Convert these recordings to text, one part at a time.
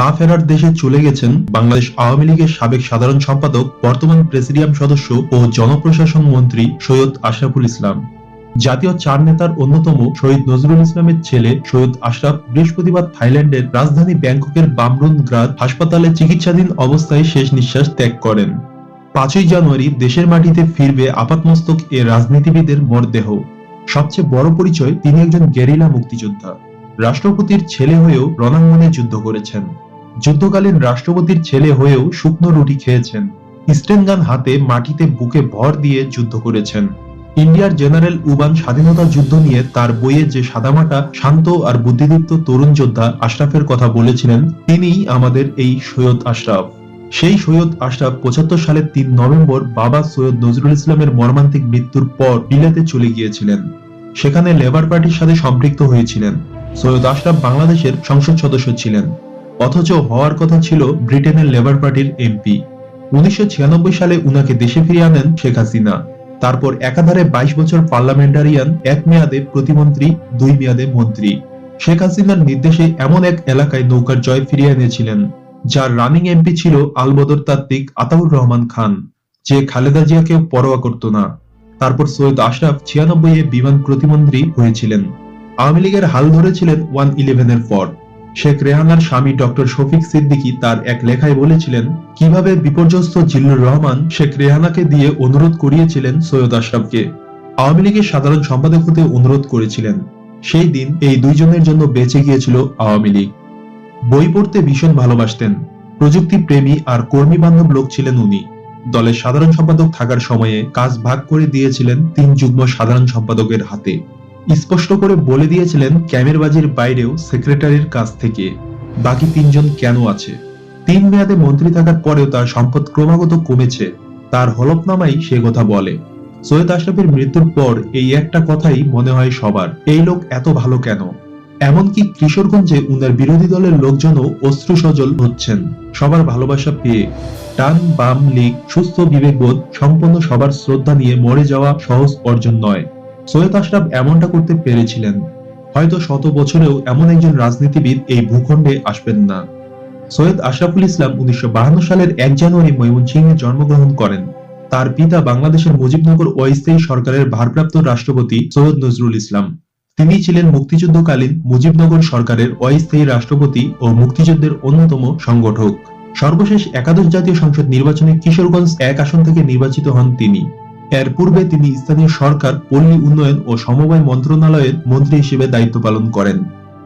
না ফেরার দেশে চলে গেছেন বাংলাদেশ আওয়ামী লীগের সাবেক সাধারণ সম্পাদক, বর্তমান প্রেসিডিয়াম সদস্য ও জনপ্রশাসন মন্ত্রী সৈয়দ আশরাফুল ইসলাম। জাতীয় চার নেতার অন্যতম শহীদ নজরুল ইসলামের ছেলে সৈয়দ আশরাফ বৃহস্পতিবার থাইল্যান্ডের রাজধানী ব্যাংককের বামরুন গ্রাদ হাসপাতালে চিকিৎসাধীন অবস্থায় শেষ নিঃশ্বাস ত্যাগ করেন। পাঁচই জানুয়ারি দেশের মাটিতে ফিরবে আপাতমস্তক এ রাজনীতিবিদের মরদেহ। সবচেয়ে বড় পরিচয়, তিনি একজন গেরিলা মুক্তিযোদ্ধা। রাষ্ট্রপতির ছেলে হয়েও রণাঙ্গনে যুদ্ধ করেছেন। যুদ্ধকালীন রাষ্ট্রপতির ছেলে হয়েও শুকনো রুটি খেয়েছেন। স্টেনগান হাতে মাটিতে বুকে ভর দিয়ে যুদ্ধ করেছেন। ইন্ডিয়ার জেনারেল উবান স্বাধীনতা যুদ্ধ নিয়ে তার বইয়ে যে সাদামাটা, শান্ত আর বুদ্ধিদীপ্ত তরুণ যোদ্ধা আশরাফের কথা বলেছিলেন, তিনিই আমাদের এই সৈয়দ আশরাফ। সেই সৈয়দ আশরাফ পঁচাত্তর সালের তিন নভেম্বর বাবা সৈয়দ নজরুল ইসলামের মর্মান্তিক মৃত্যুর পর বিলেতে চলে গিয়েছিলেন। সেখানে লেবার পার্টির সাথে সম্পৃক্ত হয়েছিলেন। সৈয়দ আশরাফ বাংলাদেশের সংসদ সদস্য ছিলেন। অথচ হওয়ার কথা ছিল ব্রিটেনের লেবার পার্টির এমপি। উনিশশো ছিয়ানব্বই সালে উনাকে দেশে ফিরিয়ে আনেন শেখ হাসিনা। তারপর একাধারে বাইশ বছর পার্লামেন্টারিয়ান, এক মেয়াদে প্রতিমন্ত্রী, দুই মেয়াদে মন্ত্রী। শেখ হাসিনার নির্দেশে এমন এক এলাকায় নৌকার জয় ফিরিয়ে এনেছিলেন, যার রানিং এমপি ছিল আলবদর তাত্ত্বিক আতাউর রহমান খান, যে খালেদা জিয়াকে পরোয়া করত না। তারপর সৈয়দ আশরাফ ছিয়ানব্বই এ বিমান প্রতিমন্ত্রী হয়েছিলেন। আওয়ামী লীগের হাল ধরেছিলেন ওয়ান ইলেভেনের পর। শেখ রেহানার স্বামী ডক্টর শফিক সিদ্দিকী তার এক লেখায় বলেছিলেন, কীভাবে বিপর্যস্ত জিল্লুর রহমান শেখ রেহানাকে দিয়ে অনুরোধ করিয়েছিলেন সৈয়দ আশরাফকে? আওয়ামী লীগের সাধারণ সম্পাদক হতে অনুরোধ করেছিলেন। সেই দিন এই দুইজনের জন্য বেঁচে গিয়েছিল আওয়ামী লীগ। বই পড়তে ভীষণ ভালোবাসতেন। প্রযুক্তি প্রেমী আর কর্মী বান্ধব লোক ছিলেন উনি। দলের সাধারণ সম্পাদক থাকার সময়ে কাজ ভাগ করে দিয়েছিলেন তিন যুগ্ম সাধারণ সম্পাদকের হাতে। স্পষ্ট করে বলে দিয়েছিলেন ক্যামেরবাজির বাইরেও সেক্রেটারির কাছ থেকে। বাকি তিনজন কেন আছে? তিন মেয়াদে মন্ত্রী থাকার পরেও তার সম্পদ ক্রমাগত কমেছে। তার হলফনামাই সে কথা বলে। সৈয়দ আশরাফের মৃত্যুর পর এই একটা কথাই মনে হয় সবার, এই লোক এত ভালো কেন? এমনকি কিশোরগঞ্জে উনার বিরোধী দলের লোকজনও অশ্রু সজল হচ্ছেন। সবার ভালোবাসা পেয়ে টান, বাম, লীগ, সুস্থ, বিবেকবোধ, সম্পন্ন সবার শ্রদ্ধা নিয়ে মরে যাওয়া সহজ অর্জন নয়। সৈয়দ আশরাফ এমনটা করতে পেরেছিলেন। হয়তো শত বছরেও এমন একজন রাজনীতিবিদ এই ভূখণ্ডে আসবেন না। সৈয়দ আশরাফুল ইসলাম উনিশশো সালের এক জানুয়ারি ময়মনসিংহে জন্মগ্রহণ করেন। তার পিতা বাংলাদেশের মুজিবনগর অস্থায়ী সরকারের ভারপ্রাপ্ত রাষ্ট্রপতি সৈয়দ নজরুল ইসলাম। তিনি ছিলেন মুক্তিযুদ্ধকালীন মুজিবনগর সরকারের অস্থায়ী রাষ্ট্রপতি ও মুক্তিযুদ্ধের অন্যতম সংগঠক। সর্বশেষ একাদশ জাতীয় সংসদ নির্বাচনে কিশোরগঞ্জ এক আসন থেকে নির্বাচিত হন তিনি। এর পূর্বে তিনি স্থানীয় সরকার, পল্লী উন্নয়ন ও সমবায় মন্ত্রণালয়ের মন্ত্রী হিসেবে দায়িত্ব পালন করেন।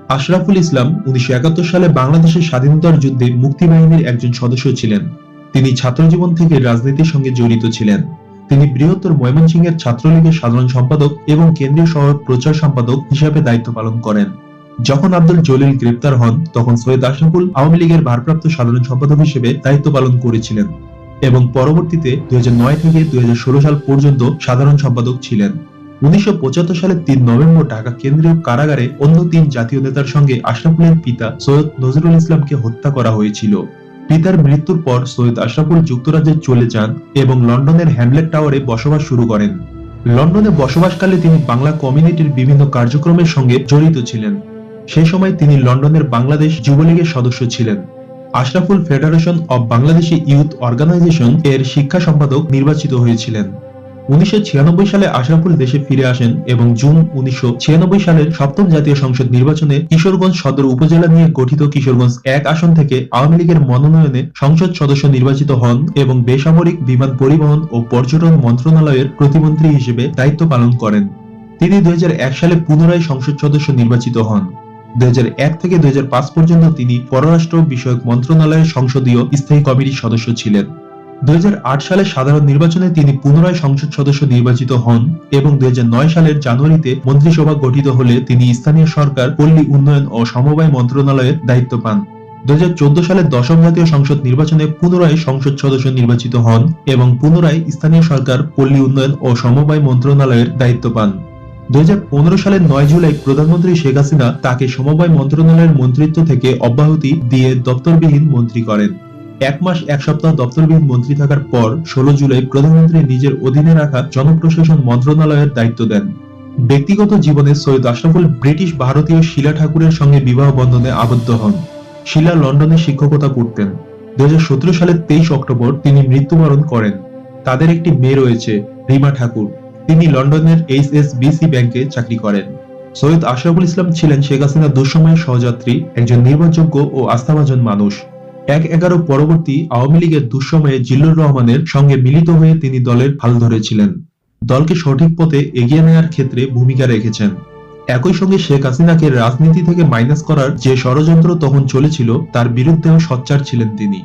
আশরাফুল ইসলাম উনিশশো একাত্তর সালে বাংলাদেশের স্বাধীনতার যুদ্ধে মুক্তিবাহিনীর একজন সদস্য ছিলেন। তিনি ছাত্রজীবন থেকে রাজনীতির সঙ্গে জড়িত ছিলেন। তিনি বৃহত্তর ময়মনসিংহের ছাত্রলীগের সাধারণ সম্পাদক এবং কেন্দ্রীয় শহর প্রচার সম্পাদক হিসাবে দায়িত্ব পালন করেন। যখন আব্দুল জলিল গ্রেপ্তার হন, তখন সৈয়দ আশরাফুল আওয়ামী লীগের ভারপ্রাপ্ত সাধারণ সম্পাদক হিসেবে দায়িত্ব পালন করেছিলেন। এবং পরবর্তীতে দুই হাজার নয় থেকে দুই হাজার ষোলো সাল পর্যন্ত সাধারণ সম্পাদক ছিলেন। উনিশশো সালের তিন নভেম্বর ঢাকা কেন্দ্রীয় কারাগারে অন্য তিন জাতীয় নেতার সঙ্গে আশরাফুলের পিতা সৈয়দ নজরুল ইসলামকে হত্যা করা হয়েছিল। পিতার মৃত্যুর পর সৈয়দ আশরাফুল যুক্তরাজ্যে চলে যান এবং লন্ডনের হ্যামলেট টাওয়ারে বসবাস শুরু করেন। লন্ডনে বসবাসকালে তিনি বাংলা কমিউনিটির বিভিন্ন কার্যক্রমের সঙ্গে জড়িত ছিলেন। সেই সময় তিনি লন্ডনের বাংলাদেশ যুবলীগের সদস্য ছিলেন। Ashraful federation of Bangladeshi youth organisation এর শিক্ষা সম্পাদক নির্বাচিত হয়েছিলেন। উনিশশো ছিয়ানব্বই সালে আশরাফুল দেশে ফিরে আসেন এবং জুন উনিশশো ছিয়ানব্বই সালের সপ্তম জাতীয় সংসদ নির্বাচনে কিশোরগঞ্জ সদর উপজেলা নিয়ে গঠিত কিশোরগঞ্জ এক আসন থেকে আওয়ামী লীগের মনোনয়নে সংসদ সদস্য নির্বাচিত হন এবং বেসামরিক বিমান পরিবহন ও পর্যটন মন্ত্রণালয়ের প্রতিমন্ত্রী হিসেবে দায়িত্ব পালন করেন। তিনি দু হাজার এক সালে পুনরায় সংসদ সদস্য নির্বাচিত হন। দুই হাজার এক থেকে দু হাজার পাঁচ পর্যন্ত তিনি পররাষ্ট্র বিষয়ক মন্ত্রণালয়ের সংসদীয় স্থায়ী কমিটির সদস্য ছিলেন। দুই সালের সাধারণ নির্বাচনে তিনি পুনরায় সংসদ সদস্য নির্বাচিত হন এবং দু হাজার নয় সালের জানুয়ারিতে মন্ত্রিসভা গঠিত হলে তিনি স্থানীয় সরকার, পল্লী উন্নয়ন ও সমবায় মন্ত্রণালয়ের দায়িত্ব পান। দুই সালের দশম জাতীয় সংসদ নির্বাচনে পুনরায় সংসদ সদস্য নির্বাচিত হন এবং পুনরায় স্থানীয় সরকার, পল্লী উন্নয়ন ও সমবায় মন্ত্রণালয়ের দায়িত্ব পান। দু হাজার পনেরো সালের নয় জুলাই প্রধানমন্ত্রী শেখ হাসিনা তাকে সমবায় মন্ত্রণালয়ের মন্ত্রিত্ব থেকে অব্যাহতি দিয়ে দপ্তরবিহীন মন্ত্রী করেন। এক মাস, এক সপ্তাহ দপ্তরবিহীন মন্ত্রী থাকার পর ষোলো জুলাই প্রধানমন্ত্রী নিজের অধীনে রাখা জনপ্রশাসন মন্ত্রণালয়ের দায়িত্ব দেন। ব্যক্তিগত জীবনে সৈয়দ আশরাফুল ব্রিটিশ ভারতীয় শিলা ঠাকুরের সঙ্গে বিবাহ বন্ধনে আবদ্ধ হন। শিলা লন্ডনে শিক্ষকতা করতেন। দু হাজার সতেরো সালের তেইশ অক্টোবর তিনি মৃত্যুবরণ করেন। তাদের একটি মেয়ে রয়েছে, রিমা ঠাকুর। তিনি লন্ডনের এইচ এস বিসি ব্যাংকে চাকরি করেন। সৈয়দ আশরাফুল ইসলাম ছিলেন শেখ হাসিনার দুঃসময়ের সহযাত্রী, একজন নির্ভরযোগ্য ও আস্থাভাজন মানুষ। এক এগারো পরবর্তী আওয়ামী লীগের দুঃসময়ে জিল্লুর রহমানের সঙ্গে মিলিত হয়ে তিনি দলের হাল ধরেছিলেন। দলকে সঠিক পথে এগিয়ে নেওয়ার ক্ষেত্রে ভূমিকা রেখেছেন। একই সঙ্গে শেখ হাসিনাকে রাজনীতি থেকে মাইনাস করার যে ষড়যন্ত্র তখন চলেছিল, তার বিরুদ্ধেও সোচ্চার ছিলেন তিনি।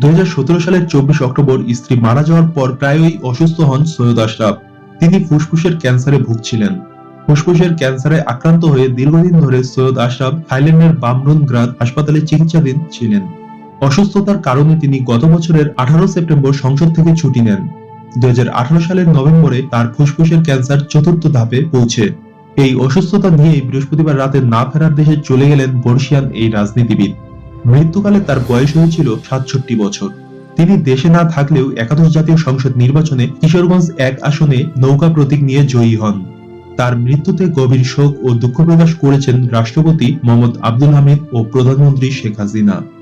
দু হাজার সতেরো সালের চব্বিশ অক্টোবর স্ত্রী মারা যাওয়ার পর প্রায়ই অসুস্থ হন সৈয়দ আশরাফ। তিনি ফুসফুসের ক্যান্সারে ভুগছিলেন। ফুসফুসের ক্যান্সারে আক্রান্ত হয়ে দীর্ঘদিন ধরে সৈয়দ আশরাফ থাইল্যান্ডের বামরুন গ্রাদ হাসপাতালে চিকিৎসাধীন ছিলেন। অসুস্থতার কারণে তিনি গত বছরের আঠারো সেপ্টেম্বর সংসদ থেকে ছুটি নেন। দু হাজার আঠারো সালের নভেম্বরে তার ফুসফুসের ক্যান্সার চতুর্থ ধাপে পৌঁছে। এই অসুস্থতা নিয়েই বৃহস্পতিবার রাতে না ফেরার দেশে চলে গেলেন বর্ষিয়ান এই রাজনীতিবিদ। মৃত্যুকালে তার বয়স হয়েছিল সাতষট্টি বছর। তিনি দেশে না থাকলেও একাদশ জাতীয় সংসদ নির্বাচনে কিশোরগঞ্জ এক আসনে নৌকা প্রতীক নিয়ে জয়ী হন। তার মৃত্যুতে গভীর শোক ও দুঃখ প্রকাশ করেছেন রাষ্ট্রপতি মোহাম্মদ আব্দুল হামিদ ও প্রধানমন্ত্রী শেখ হাসিনা।